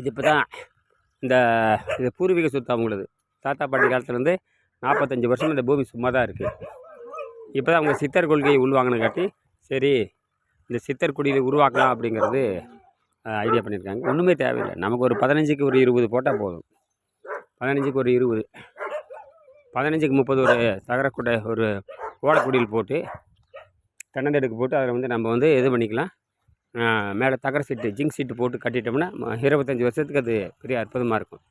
இது இப்போ தான் இந்த இது பூர்வீக சொத்து அவங்களது. தாத்தா பாட்டி காலத்துலேருந்து நாற்பத்தஞ்சு வருஷம் இந்த பூமி சும்மா தான் இருக்குது இப்போ தான் அவங்க சித்தர் கொள்கையை உள்வாங்கினாட்டி சரி இந்த சித்தர் குடியில் உருவாக்கலாம் அப்படிங்கிறது ஐடியா பண்ணியிருக்காங்க. ஒன்றுமே தேவையில்லை. நமக்கு ஒரு பதினஞ்சுக்கு ஒரு இருபது போட்டால் போதும். பதினஞ்சுக்கு ஒரு இருபது. பதினஞ்சுக்கு முப்பது ஒரு தகரக்குடை ஒரு ஓடக்குடியில் போட்டு தென்னந்தடுக்கு போட்டு அதில் வந்து நம்ம வந்து இது பண்ணிக்கலாம். மேலே தகர சீட்டு ஜிங்க் சீட்டு போட்டு கட்டிட்டோம்னா இருபத்தஞ்சி வருஷத்துக்கு அது பெரிய அற்புதமாக இருக்கும்.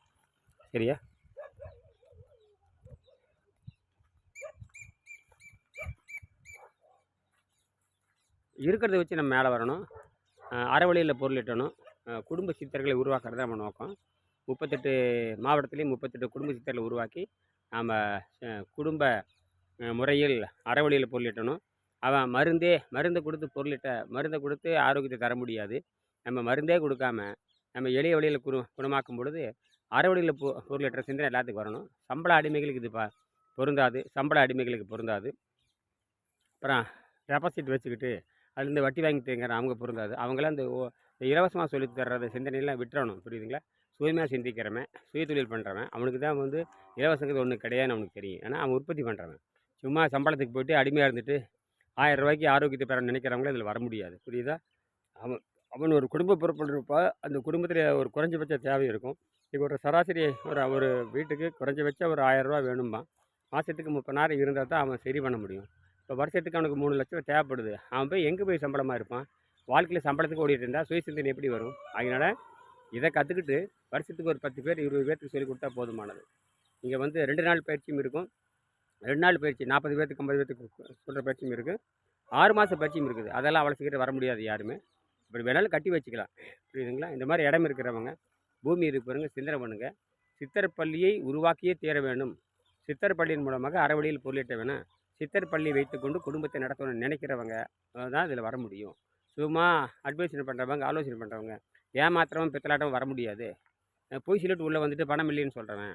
சரியா? இருக்கிறத வச்சு நம்ம மேலே வரணும். அறவழியில் வழியில் பொருளிட்டணும் குடும்ப சித்தர்களை உருவாக்குறது தான் நம்ம நோக்கம். முப்பத்தெட்டு மாவட்டத்துலேயும் முப்பத்தெட்டு குடும்ப சித்தர்களை உருவாக்கி நாம் குடும்ப முறையில் அறவழியில் வழியில் பொருளிட்டணும் அவன் மருந்தே மருந்தை கொடுத்து பொருளிட்ட மருந்தை கொடுத்து ஆரோக்கியத்தை தர முடியாது. நம்ம மருந்தே கொடுக்காம நம்ம எளிய வழியில் குரு குணமாக்கும் பொழுது அறுவடையில் பொ பொருளிட்ட சிந்தனை எல்லாத்துக்கும் வரணும். சம்பள அடிமைகளுக்கு இது ப பொருந்தாது. சம்பள அடிமைகளுக்கு பொருந்தாது. அப்புறம் டெபாசிட் வச்சுக்கிட்டு அதுலேருந்து வட்டி வாங்கி தேங்கிற அவங்க பொருந்தாது. அவங்களாம் இந்த ஓ- இலவசமாக சொல்லி தர்றத சிந்தனையெல்லாம் விட்டுறணும் புரியுதுங்களா? சுயமாக சிந்திக்கிறவன் சுய தொழில் பண்ணுறவன் அவனுக்கு தான் வந்து இலவசங்கிறது ஒன்று கிடையாதுன்னு அவனுக்கு தெரியும். ஏன்னா அவன் உற்பத்தி பண்ணுறவன் சும்மா சம்பளத்துக்கு போயிட்டு அடிமையாக இருந்துட்டு ஆயிரம் ரூபாய்க்கு ஆரோக்கியத்தை பெற நினைக்கிறவங்களும் இதில் வர முடியாது. புரியுதா? அவன் அவன் ஒரு குடும்ப பொறுப்பிருப்பா அந்த குடும்பத்தில் ஒரு குறைஞ்சபட்ச தேவை இருக்கும். இப்போ ஒரு சராசரி ஒரு ஒரு வீட்டுக்கு குறைஞ்சபட்சம் ஒரு ஆயிரம் வேணுமா மாதத்துக்கு முப்பதாயிரம் இருந்தால் தான் அவன் சரி பண்ண முடியும். இப்போ வருஷத்துக்கு அவனுக்கு மூணு லட்சம் தேவைப்படுது. அவன் போய் எங்கே போய் சம்பளமாக இருப்பான்? வாழ்க்கையில் சம்பளத்துக்கு ஓடிட்டு இருந்தால் சுய சிந்தனை எப்படி வரும்? அதனால் இதை கற்றுக்கிட்டு வருஷத்துக்கு ஒரு பத்து பேர் இருபது பேர்த்துக்கு சொல்லி கொடுத்தா போதுமானது. இங்கே வந்து ரெண்டு நாள் பயிற்சியும் இருக்கும். ரெண்டு நாள் பயிற்சி நாற்பது பேர்த்துக்கு ஐம்பது பேர்த்துக்கு சொல்கிற பயிற்சியும் இருக்குது ஆறு மாத பயிற்சியும் இருக்குது அதெல்லாம் அவ்வளோ சீக்கிரம் வர முடியாது யாருமே. இப்படி வேணாலும் கட்டி வச்சுக்கலாம். புரியுதுங்களா? இந்த மாதிரி இடம் இருக்கிறவங்க பூமி இருக்கிறவங்க சிந்தனை பண்ணுங்க. சித்தர் பள்ளியை உருவாக்கியே தீர வேண்டும். சித்தர் பள்ளியின் மூலமாக அறவழியில் பொருளிட்ட வேணும் சித்தர் பள்ளி வைத்துக்கொண்டு குடும்பத்தை நடத்தணும்னு நினைக்கிறவங்க தான் இதில் வர முடியும். சும்மா அட்வைஸ் பண்ணுறவங்க ஆலோசனை பண்ணுறவங்க ஏமாத்திரமும் பித்தலாட்டமும் வர முடியாது. பொய் சொல்லிட்டு உள்ளே வந்துட்டு பணம் இல்லைன்னு சொல்கிறவன்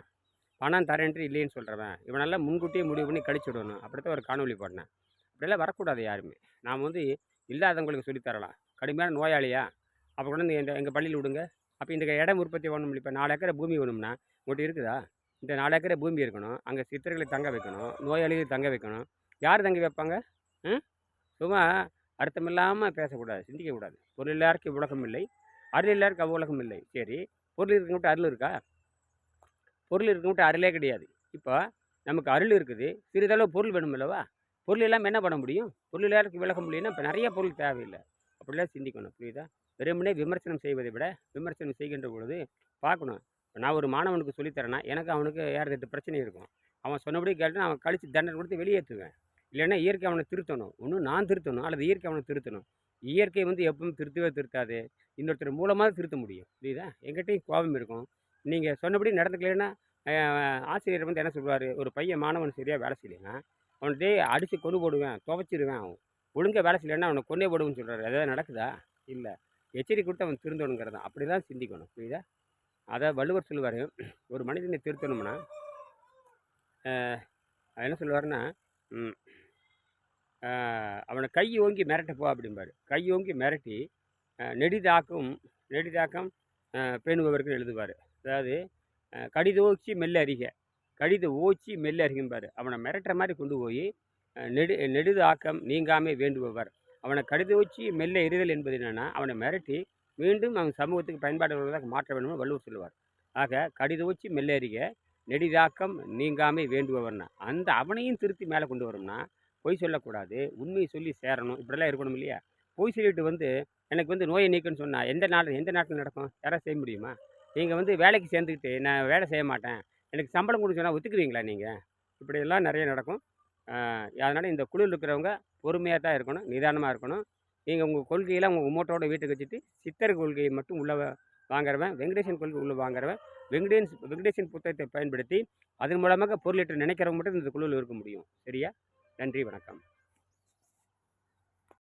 பணம் தரேன்ட்டு இல்லைன்னு சொல்கிறவன் இவனெல்லாம் முன்கூட்டியே முடிவு பண்ணி கழிச்சு விடணும். அப்படித்தான் ஒரு காணொலி போடணும். அப்படிலாம் வரக்கூடாது யாருமே. நாம் வந்து இல்லாதவங்களுக்கு சொல்லித் தரலாம். கடுமையான நோயாளியா? அப்போ கொண்டு வந்து எங்கள் எங்கள் பள்ளியில் விடுங்க. அப்போ இந்த இடம் உற்பத்தி வேணும் இப்போ நாலு ஏக்கரை பூமி வேணும்னா உங்கள்கிட்ட இருக்குதா? இந்த நாலு ஏக்கரை பூமி இருக்கணும். அங்கே சித்தர்களை தங்க வைக்கணும். நோயாளிகளை தங்க வைக்கணும். யார் தங்க வைப்பாங்க? ம்? சும்மா அர்த்தமில்லாமல் பேசக்கூடாது சிந்திக்கக்கூடாது. பொருள் எல்லாருக்கும் உலகம் இல்லை. அருள் எல்லாருக்கும் அவ்வுலகம் இல்லை. சரி. பொருள் இருக்கவங்ககிட்ட அருள் இருக்கா? பொருள் இருக்கவங்ககிட்ட அருளே கிடையாது. இப்போ நமக்கு அருள் இருக்குது சிறிதளவு பொருள் வேணும் இல்லவா பொருள் இல்லாமல் என்ன பண்ண முடியும்? பொருள் எல்லாருக்கும் விளக்க முடியும்னா இப்போ நிறைய பொருள் தேவையில்லை. அப்படிலாம் சிந்திக்கணும் புரியுதா? வெறுமனே விமர்சனம் செய்வதை விட விமர்சனம் செய்கின்ற பொழுது பார்க்கணும். இப்போ நான் ஒரு மாணவனுக்கு சொல்லித்தரேன்னா எனக்கு அவனுக்கு ஏறெட்டு பிரச்சனை இருக்கும். அவன் சொன்னபடி கேட்டு அவன் கழித்து தண்டனை கொடுத்து வெளியேற்றுவேன். இல்லைன்னா இயற்கை அவனை திருத்தணும். ஒன்று நான் திருத்தணும் அல்லது இயற்கை அவனை திருத்தணும். இயற்கை வந்து எப்பவும் திருத்தவே திருத்தாது. இன்னொருத்தர் மூலமாக திருத்த முடியும் புரியுதா? எங்கிட்டையும் கோபம் இருக்கும். நீங்கள் சொன்னபடி நடந்துக்கலைன்னா ஆசிரியர் வந்து என்ன சொல்லுவார்? ஒரு பையன் மாணவன் சரியாக வேலை செய்யலைன்னா அவன்கிட்டே அடித்து கொண்டு போடுவேன் துவைச்சிடுவேன் அவன். ஒழுங்காக வேலை செய்யலைன்னா அவனை கொண்டே போடுவேன்னு சொல்கிறாரு எதாவது நடக்குதா? இல்லை. எச்சரிக்கை கொடுத்து அவன் திருந்தணுங்கிறதான். அப்படி தான் சிந்திக்கணும். புரியுதா? அதை வள்ளுவர் சொல்லுவார் ஒரு மனிதனை திருத்தணும்னா என்ன சொல்லுவாருன்னா அவனை கை ஓங்கி மிரட்ட போ அப்படிம்பாரு. கை ஓங்கி மிரட்டி நெடிதாக்கும் நெடிதாக்கம் அஹ், பேணுபவர்கள் எழுதுவார். அதாவது கடித கடிதோச்சி மெல்ல அறிக கடித ஓச்சி மெல்ல அறிகும்பார் அவனை மிரட்டுற மாதிரி கொண்டு போய் நெடு நெடுது ஆக்கம் நீங்காமே வேண்டுபவர். அவனை கடிதோச்சி மெல்ல எறிதல் என்பது என்னென்னா அவனை மிரட்டி மீண்டும் அவன் சமூகத்துக்கு பயன்பாடு மாற்ற வேண்டும்னு வள்ளுவர் சொல்லுவார். ஆக கடிதோச்சி மெல்ல அறிக நெடிதாக்கம் நீங்காமே வேண்டுபவர்னா அந்த அவனையும் திருத்தி மேலே கொண்டு வரும்னா பொய் சொல்லக்கூடாது. உண்மையை சொல்லி சேரணும். இப்படிலாம் இருக்கணும் இல்லையா? பொய் சொல்லிட்டு வந்து எனக்கு வந்து நோயை நீக்குன்னு சொன்னால் எந்த நாள் எந்த நாட்டில் நடக்கும்? யாராவது செய்ய முடியுமா? நீங்கள் வந்து வேலைக்கு சேர்ந்துக்கிட்டு நான் வேலை செய்ய மாட்டேன். எனக்கு சம்பளம் கொடுக்க சொன்னால் ஒத்துக்குவீங்களா நீங்கள் இப்படியெல்லாம் நிறைய நடக்கும். அதனால் இந்த குழுவில் இருக்கிறவங்க பொறுமையாக தான் இருக்கணும் நிதானமாக இருக்கணும். நீங்கள் உங்கள் கொள்கையெல்லாம் உங்கள் உமோட்டோட வீட்டுக்கு வச்சுட்டு சித்தர் கொள்கையை மட்டும் உள்ளே வாங்குறவன் வெங்கடேசன் கொள்கை உள்ளே வாங்குறவன் வெங்கடேஷ் வெங்கடேசன் புத்தகத்தை பயன்படுத்தி அதன் மூலமாக பொருளிட்டு நினைக்கிறவங்க மட்டும் இந்த குழுவில் இருக்க முடியும். சரியா? நன்றி வணக்கம்.